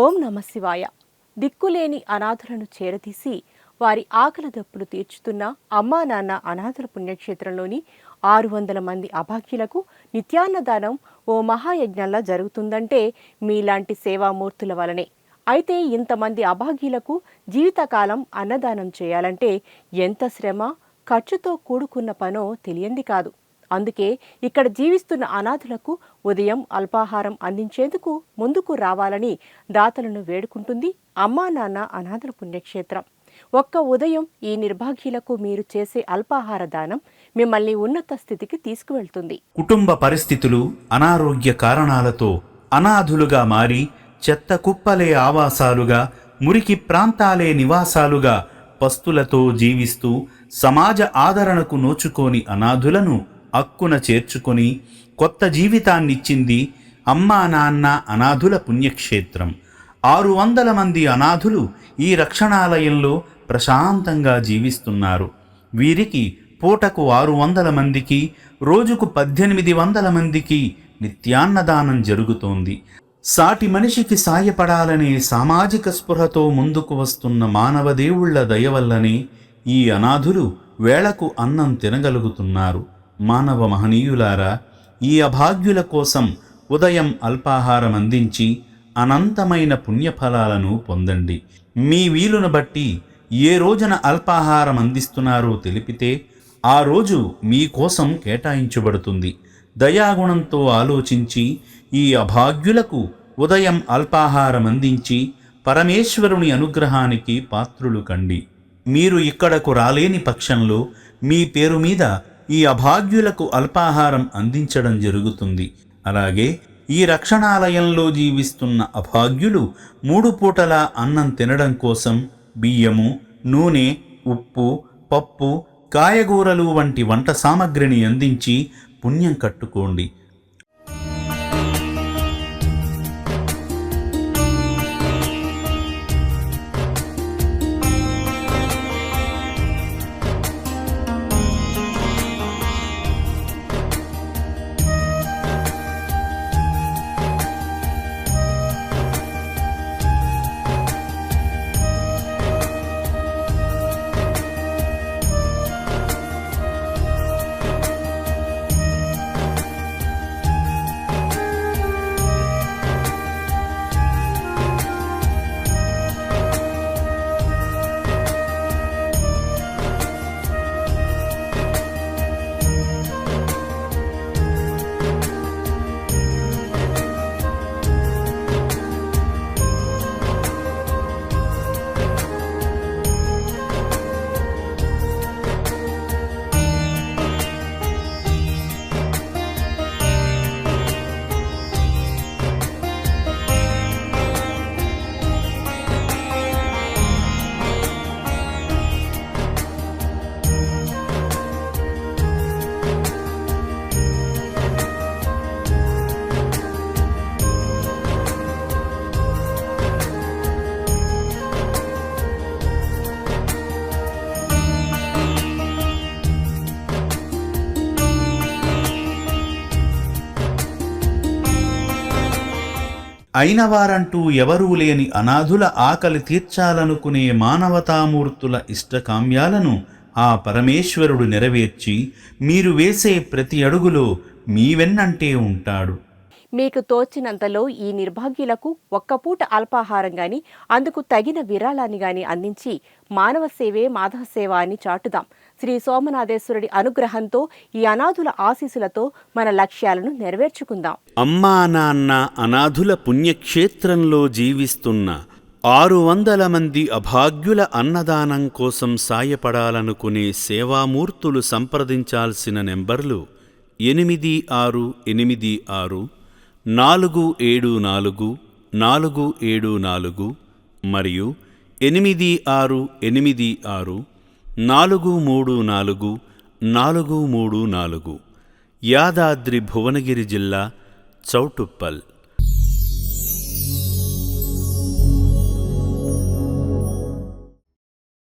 ఓం నమ శివాయ. దిక్కులేని అనాథులను చేరదీసి వారి ఆకలి దప్పులు తీర్చుతున్న అమ్మా నాన్న అనాథల పుణ్యక్షేత్రంలోని ఆరు వందల మంది అభాగ్యులకు నిత్యాన్నదానం ఓ మహాయజ్ఞంలా జరుగుతుందంటే మీలాంటి సేవామూర్తుల వలనే. అయితే ఇంతమంది అభాగ్యులకు జీవితకాలం అన్నదానం చేయాలంటే ఎంత శ్రమ ఖర్చుతో కూడుకున్న పనో తెలియంది కాదు. అందుకే ఇక్కడ జీవిస్తున్న అనాథులకు ఉదయం అల్పాహారం అందించేందుకు ముందుకు రావాలని దాతలను వేడుకుంటుంది అమ్మా నాన్న అనాథల పుణ్యక్షేత్రం. ఒక్క ఉదయం ఈ నిర్భాగ్యులకు మీరు చేసే అల్పాహార దానం మిమ్మల్ని ఉన్నత స్థితికి తీసుకువెళ్తుంది. కుటుంబ పరిస్థితులు అనారోగ్య కారణాలతో అనాథులుగా మారి చెత్త కుప్పలే ఆవాసాలుగా మురికి ప్రాంతాలే నివాసాలుగా పస్తులతో జీవిస్తూ సమాజ ఆదరణకు నోచుకోని అనాథులను అక్కున చేర్చుకొని కొత్త జీవితాన్నిచ్చింది అమ్మా నాన్న అనాథుల పుణ్యక్షేత్రం. ఆరు వందల మంది అనాథులు ఈ రక్షణాలయంలో ప్రశాంతంగా జీవిస్తున్నారు. వీరికి పూటకు ఆరు వందల మందికి రోజుకు పద్దెనిమిది వందల మందికి నిత్యాన్నదానం జరుగుతోంది. సాటి మనిషికి సాయపడాలనే సామాజిక స్పృహతో ముందుకు వస్తున్న మానవ దయవల్లనే దయ వల్లనే ఈ అనాథులు వేళకు అన్నం తినగలుగుతున్నారు. మానవ మహనీయులారా ఈ అభాగ్యుల కోసం ఉదయం అల్పాహారం అందించి అనంతమైన పుణ్యఫలాలను పొందండి. మీ వీలును బట్టి ఏ రోజున అల్పాహారం అందిస్తున్నారో తెలిపితే ఆ రోజు మీకోసం కేటాయించబడుతుంది. దయాగుణంతో ఆలోచించి ఈ అభాగ్యులకు ఉదయం అల్పాహారం అందించి పరమేశ్వరుని అనుగ్రహానికి పాత్రులు కండి. మీరు ఇక్కడకు రాలేని పక్షంలో మీ పేరు మీద ఈ అభాగ్యులకు అల్పాహారం అందించడం జరుగుతుంది. అలాగే ఈ రక్షణాలయంలో జీవిస్తున్న అభాగ్యులు మూడు పూటల అన్నం తినడం కోసం బియ్యము నూనె ఉప్పు పప్పు కాయగూరలు వంటి వంట సామగ్రిని అందించి పుణ్యం కట్టుకోండి. అయినవారంటూ ఎవరూ లేని అనాథుల ఆకలి తీర్చాలనుకునే మానవతామూర్తుల ఇష్టకామ్యాలను ఆ పరమేశ్వరుడు నెరవేర్చి మీరు వేసే ప్రతి అడుగులో మీ వెన్నంటే ఉంటాడు. మీకు తోచినంతలో ఈ నిర్భాగ్యులకు ఒక్క పూట అల్పాహారం గాని అందుకు తగిన విరాళాన్ని గాని అందించి మానవ సేవే మాధవ సేవ అని చాటుదాం. శ్రీ సోమనాథేశ్వరుడి అనుగ్రహంతో ఈ అనాథుల ఆశీస్సులతో మన లక్ష్యాలను నెరవేర్చుకుందాం. అమ్మా నాన్న అనాథుల పుణ్యక్షేత్రంలో జీవిస్తున్న ఆరు వందల మంది అభాగ్యుల అన్నదానం కోసం సాయపడాలనుకునే సేవామూర్తులు సంప్రదించాల్సిన నెంబర్లు ఎనిమిది ఆరు ఎనిమిది ఆరు నాలుగు ఏడు నాలుగు నాలుగు ఏడు నాలుగు మరియు ఎనిమిది ఆరు ఎనిమిది ఆరు నాలుగు మూడు నాలుగు నాలుగు మూడు నాలుగు. యాదాద్రి భువనగిరి జిల్లా చౌటుప్పల్.